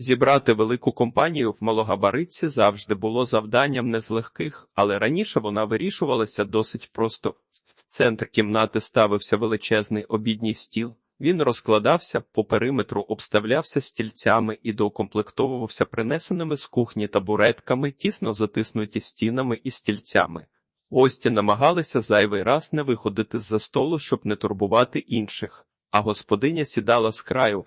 Зібрати велику компанію в малогабаритці завжди було завданням не з легких, але раніше вона вирішувалася досить просто. В центр кімнати ставився величезний обідній стіл. Він розкладався по периметру, обставлявся стільцями і доукомплектовувався принесеними з кухні табуретками, тісно затиснуті стінами і стільцями. Гості намагалися зайвий раз не виходити з-за столу, щоб не турбувати інших, а господиня сідала з краю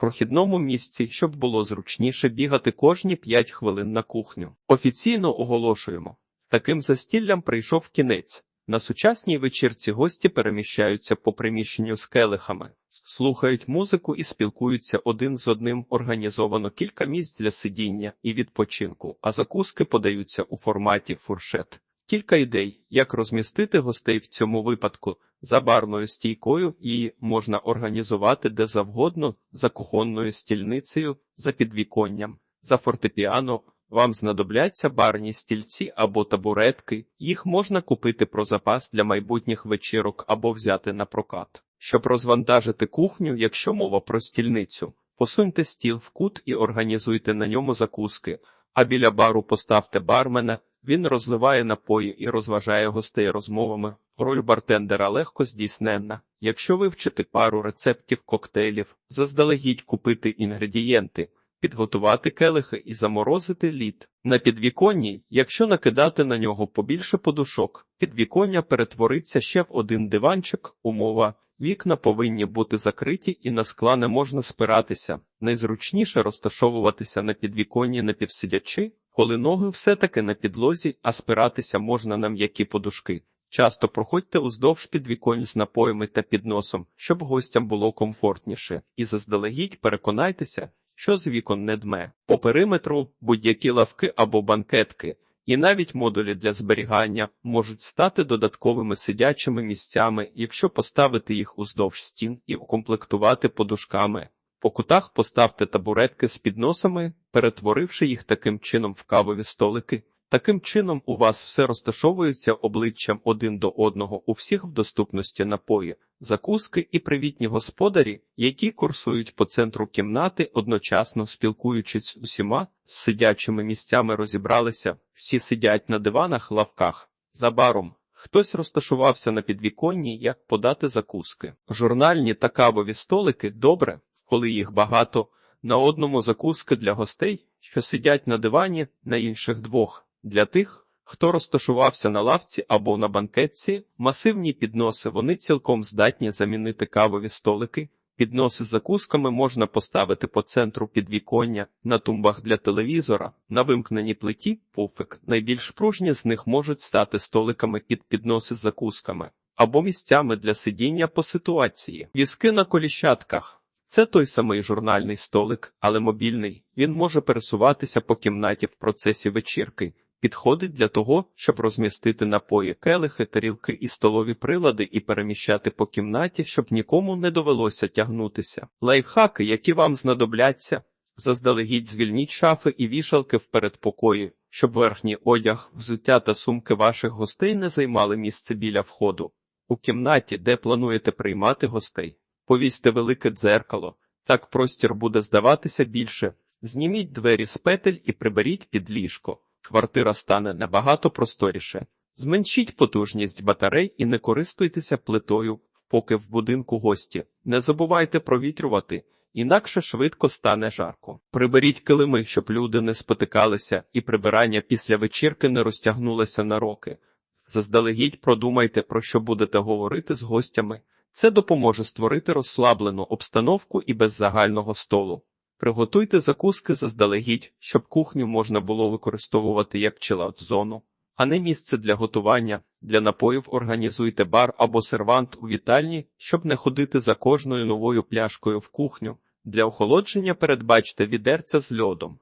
прохідному місці, щоб було зручніше бігати кожні п'ять хвилин на кухню. Офіційно оголошуємо. Таким застіллям прийшов кінець. На сучасній вечірці гості переміщаються по приміщенню з келихами, слухають музику і спілкуються один з одним. Організовано кілька місць для сидіння і відпочинку, а закуски подаються у форматі фуршет. Кілька ідей, як розмістити гостей в цьому випадку. За барною стійкою її можна організувати де завгодно, за кухонною стільницею, за підвіконням, за фортепіано. Вам знадобляться барні стільці або табуретки, їх можна купити про запас для майбутніх вечірок або взяти на прокат. Щоб розвантажити кухню, якщо мова про стільницю, посуньте стіл в кут і організуйте на ньому закуски, а біля бару поставте бармена, він розливає напої і розважає гостей розмовами. Роль бартендера легко здійсненна. Якщо вивчити пару рецептів коктейлів, заздалегідь купити інгредієнти, підготувати келихи і заморозити лід. На підвіконні, якщо накидати на нього побільше подушок, підвіконня перетвориться ще в один диванчик, умова. Вікна повинні бути закриті і на скла не можна спиратися. Найзручніше розташовуватися на підвіконні напівсидячи, коли ноги все-таки на підлозі, а спиратися можна на м'які подушки. Часто проходьте уздовж підвіконь з напоями та підносом, щоб гостям було комфортніше, і заздалегідь переконайтеся, що з вікон не дме. По периметру будь-які лавки або банкетки, і навіть модулі для зберігання можуть стати додатковими сидячими місцями, якщо поставити їх уздовж стін і укомплектувати подушками. По кутах поставте табуретки з підносами, перетворивши їх таким чином в кавові столики. Таким чином у вас все розташовується обличчям один до одного у всіх в доступності напої, закуски і привітні господарі, які курсують по центру кімнати, одночасно спілкуючись з усіма, з сидячими місцями розібралися, всі сидять на диванах, лавках, за баром. Хтось розташувався на підвіконні, як подати закуски. Журнальні та кавові столики добре, коли їх багато, на одному закуски для гостей, що сидять на дивані, на інших двох. Для тих, хто розташувався на лавці або на банкетці, масивні підноси вони цілком здатні замінити кавові столики. Підноси з закусками можна поставити по центру підвіконня, на тумбах для телевізора, на вимкненій плиті, пуфик. Найбільш пружні з них можуть стати столиками під підноси з закусками або місцями для сидіння по ситуації. Візки на коліщатках. Це той самий журнальний столик, але мобільний. Він може пересуватися по кімнаті в процесі вечірки. Підходить для того, щоб розмістити напої, келихи, тарілки і столові прилади і переміщати по кімнаті, щоб нікому не довелося тягнутися. Лайфхаки, які вам знадобляться, заздалегідь звільніть шафи і вішалки в передпокої, щоб верхній одяг, взуття та сумки ваших гостей не займали місце біля входу. У кімнаті, де плануєте приймати гостей, повісьте велике дзеркало, так простір буде здаватися більше. Зніміть двері з петель і приберіть під ліжко. Квартира стане набагато просторіше. Зменшіть потужність батарей і не користуйтеся плитою, поки в будинку гості. Не забувайте провітрювати, інакше швидко стане жарко. Приберіть килими, щоб люди не спотикалися, і прибирання після вечірки не розтягнулося на роки. Заздалегідь продумайте, про що будете говорити з гостями. Це допоможе створити розслаблену обстановку і без загального столу. Приготуйте закуски заздалегідь, щоб кухню можна було використовувати як чилаут-зону, а не місце для готування. Для напоїв організуйте бар або сервант у вітальні, щоб не ходити за кожною новою пляшкою в кухню. Для охолодження передбачте відерця з льодом.